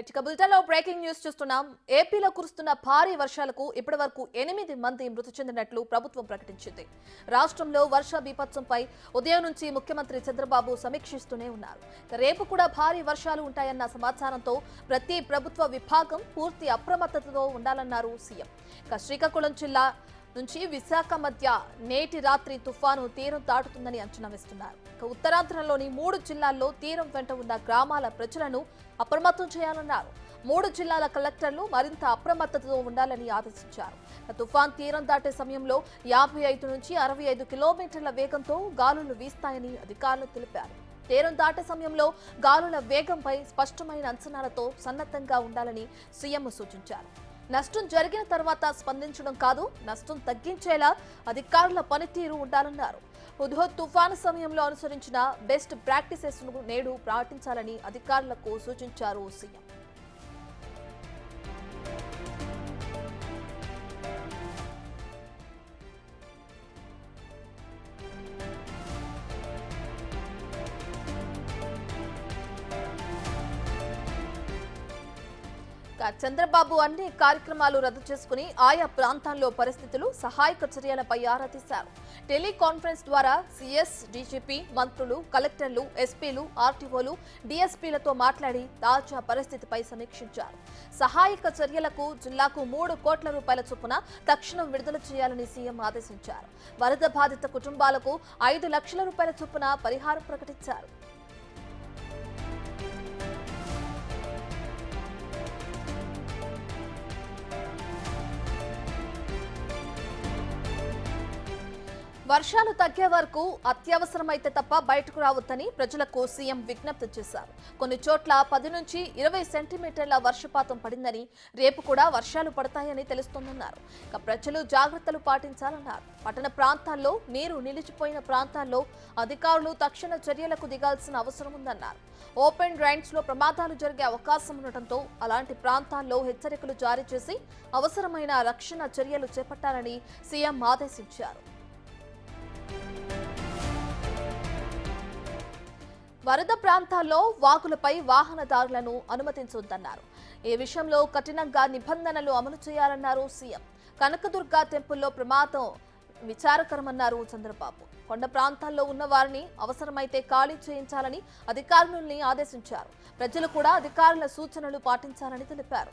ఇక బులెటిన్లో breaking news చూస్తున్నాం. ఏపీలో కురుస్తున్న భారీ వర్షాలకు ఇప్పటి వరకు ఎనిమిది మంది మృతి చెందినట్లు ప్రభుత్వం ప్రకటించింది. రాష్ట్రంలో వర్ష బీపత్సంపై ఉదయం నుంచి ముఖ్యమంత్రి చంద్రబాబు సమీక్షిస్తూనే ఉన్నారు. రేపు కూడా భారీ వర్షాలు ఉంటాయన్న సమాచారంతో ప్రతి ప్రభుత్వ విభాగం పూర్తి అప్రమత్తతతో ఉండాలన్నారు సీఎం. ఇక శ్రీకాకుళం జిల్లా నుంచి విశాఖ మధ్య నేటి రాత్రి తుఫాను తీరం దాటుతుందని అంచనా వేస్తున్నారు. ఉత్తరాంధ్రలోని మూడు జిల్లాల్లో తీరం వెంట ఉన్న గ్రామాల ప్రజలను అప్రమత్తం చేయాలన్నారు. మూడు జిల్లాల కలెక్టర్లు మరింత అప్రమత్తతో ఉండాలని ఆదేశించారు. తుఫాన్ తీరం దాటే సమయంలో యాభై ఐదు నుంచి అరవై ఐదు కిలోమీటర్ల వేగంతో గాలులు వీస్తాయని అధికారులు తెలిపారు. తీరం దాటే సమయంలో గాలుల వేగంపై స్పష్టమైన అంచనాలతో సన్నద్ధంగా ఉండాలని సీఎం సూచించారు. నష్టం జరిగిన తర్వాత స్పందించడం కాదు నష్టం తగ్గించేలా అధికారుల పనితీరు ఉండాలన్నారు. హుద్హుద్ తుఫాను సమయంలో అనుసరించిన బెస్ట్ ప్రాక్టీసెస్ నేడు పాటించాలని అధికారులకు సూచించారు సీఎం. ఇక చంద్రబాబు అన్ని కార్యక్రమాలు రద్దు చేసుకుని ఆయా ప్రాంతాల్లో పరిస్థితులు సహాయక చర్యలపై ఆరా తీశారు. టెలికాన్ఫరెన్స్ ద్వారా సీఎస్ డీజీపీ మంత్రులు కలెక్టర్లు ఎస్పీలు ఆర్టీఓలు డీఎస్పీలతో మాట్లాడి తాజా పరిస్థితిపై సమీక్షించారు. సహాయక చర్యలకు జిల్లాకు మూడు కోట్ల రూపాయల చొప్పున తక్షణం విడుదల చేయాలని సీఎం ఆదేశించారు. వరద బాధిత కుటుంబాలకు ఐదు లక్షల రూపాయల చొప్పున పరిహారం ప్రకటించారు. వర్షాలు తగ్గే వరకు అత్యవసరమైతే తప్ప బయటకు రావద్దని ప్రజలకు సీఎం విజ్ఞప్తి చేశారు. కొన్ని చోట్ల పది నుంచి ఇరవై సెంటీమీటర్ల వర్షపాతం పడిందని రేపు కూడా వర్షాలు పడతాయని తెలుస్తోందన్నారు. ఇక ప్రజలు జాగ్రత్తలు పాటించాలన్నారు. పట్టణ ప్రాంతాల్లో నీరు నిలిచిపోయిన ప్రాంతాల్లో అధికారులు తక్షణ చర్యలకు దిగాల్సిన అవసరం ఉందన్నారు. ఓపెన్ డ్రైన్స్లో ప్రమాదాలు జరిగే అవకాశం ఉండటంతో అలాంటి ప్రాంతాల్లో హెచ్చరికలు జారీ చేసి అవసరమైన రక్షణ చర్యలు చేపట్టాలని సీఎం ఆదేశించారు. వరద ప్రాంతాల్లో వాకులపై వాహనదారులను అనుమతించొద్దన్నారు. ఈ విషయంలో కఠినంగా నిబంధనలు అమలు చేయాలన్నారు సీఎం. కనకదుర్గ టెంపుల్లో ప్రమాదం విచారకరమన్నారు చంద్రబాబు. కొండ ప్రాంతాల్లో ఉన్న వారిని అవసరమైతే ఖాళీ చేయించాలని అధికారులని ఆదేశించారు. ప్రజలు కూడా అధికారుల సూచనలు పాటించాలని తెలిపారు.